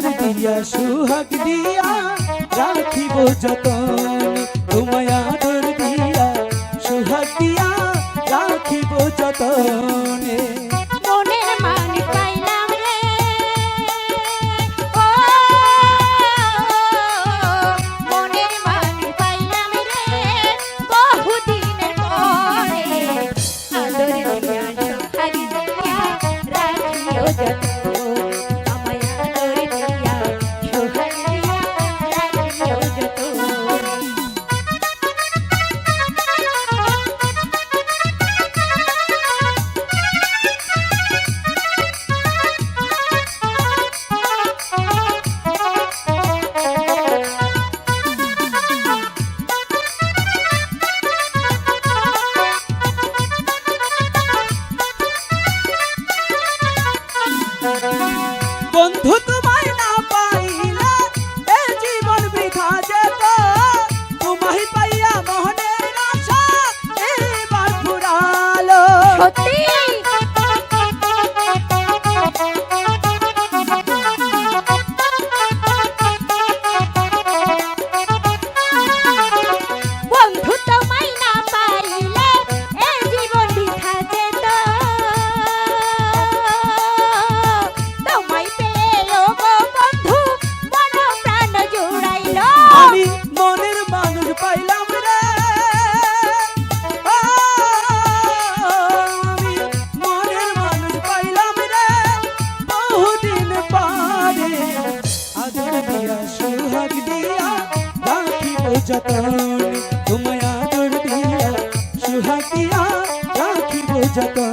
দিয়া সুহাগ দিয়া রাখিব যতন। যতন তোমায় আদর দিয়া সুহাগিয়া রাখিব যতন।